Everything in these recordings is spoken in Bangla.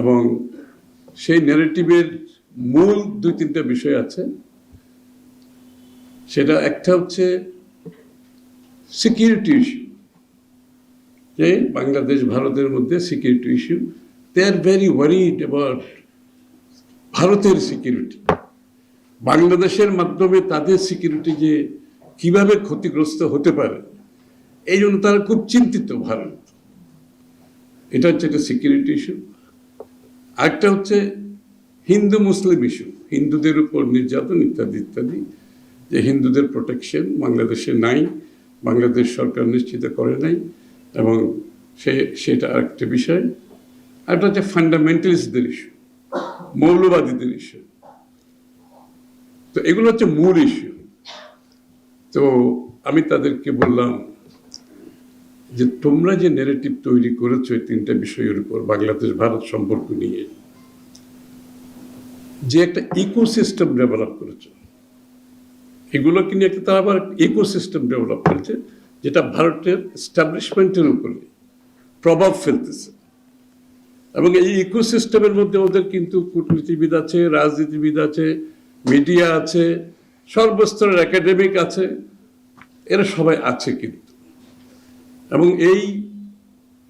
এবং সেই ন্যারেটিভের মূল দুই তিনটা বিষয় আছে। সেটা একটা হচ্ছে সিকিউরিটি ইস্যু যে বাংলাদেশ ভারতের মধ্যে security issue they are very worried about ভারতের সিকিউরিটি বাংলাদেশের মাধ্যমে তাদের সিকিউরিটি যে কীভাবে ক্ষতিগ্রস্ত হতে পারে, এই জন্য তারা খুব চিন্তিত ভারত। এটা হচ্ছে একটা সিকিউরিটি ইস্যু আরেকটা হচ্ছে হিন্দু মুসলিম ইস্যু হিন্দুদের উপর নির্যাতন ইত্যাদি ইত্যাদি। যে হিন্দুদের প্রোটেকশন বাংলাদেশে নাই, বাংলাদেশ সরকার নিশ্চিত করে নাই, এবং সে, সেটা আরেকটা বিষয়। আরেকটা হচ্ছে ফান্ডামেন্টালিস্টদের ইস্যু মৌলবাদীদের ইস্যু তো এগুলো হচ্ছে মূল ইস্যু তো আমি তাদেরকে বললাম যে তোমরা যে নেগেটিভ তৈরি করেছ এই তিনটা বিষয়ের উপর বাংলাদেশ ভারত সম্পর্ক নিয়ে, যে একটা ইকোসিস্টেম ডেভেলপ করেছে, এগুলোকে নিয়ে একটা তারা আবার ইকোসিস্টেম ডেভেলপ করেছে, যেটা ভারতের এস্টাবলিশমেন্টের উপরে প্রভাব ফেলতেছে। এবং এই ইকোসিস্টেমের মধ্যে ওদের কিন্তু কূটনীতিবিদ আছে, রাজনীতিবিদ আছে মিডিয়া আছে, সর্বস্তরের একাডেমিক আছে, এরা সবাই আছে কিন্তু। এবং এই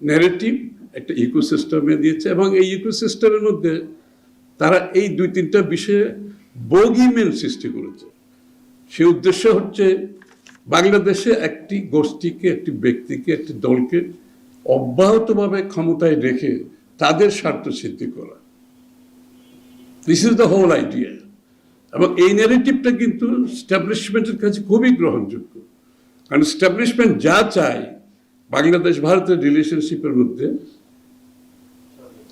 ন্যারেটিভ একটা ইকোসিস্টেমে দিয়েছে এবং এই ইকোসিস্টেমের মধ্যে তারা এই দুই তিনটা বিষয়ে বগিমেন সৃষ্টি করেছে। সে উদ্দেশ্য হচ্ছে বাংলাদেশে একটি গোষ্ঠীকে, একটি ব্যক্তিকে, একটি দলকে অব্যাহতভাবে ক্ষমতায় রেখে তাদের স্বার্থ সিদ্ধি করা। This is the whole idea এবং এই ন্যারেটিভটা কিন্তু স্ট্যাবলিশমেন্টের কাছে খুবই গ্রহণযোগ্য। কারণ স্ট্যাবলিশমেন্ট যা চায় বাংলাদেশ ভারতের রিলেশনশিপের মধ্যে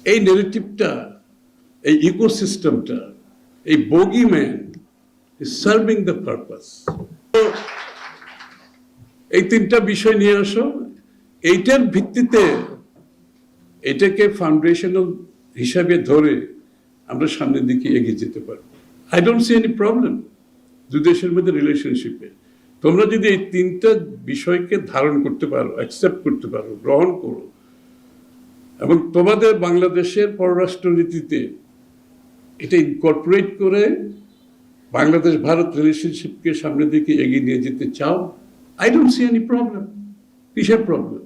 এই নেগেটিভটা এই ইকোসিস্টেমটা এই bogeyman is serving the purpose এই তিনটা বিষয় নিয়ে আসো। এইটার ভিত্তিতে এটাকে ফাউন্ডেশনাল হিসাবে ধরে আমরা সামনের দিকে এগিয়ে যেতে পারব I don't see any problem দু দেশের মধ্যে রিলেশনশিপে তোমরা যদি এই তিনটা বিষয়কে ধারণ করতে পারো অ্যাকসেপ্ট করতে পারো, গ্রহণ করো, এবং তোমাদের বাংলাদেশের পররাষ্ট্রনীতিতে এটা ইনকর্পোরেট করে বাংলাদেশ, ভারত রিলেশনশিপকে সামনের দিকে এগিয়ে নিয়ে যেতে চাও I don't see any problem কিসের প্রবলেম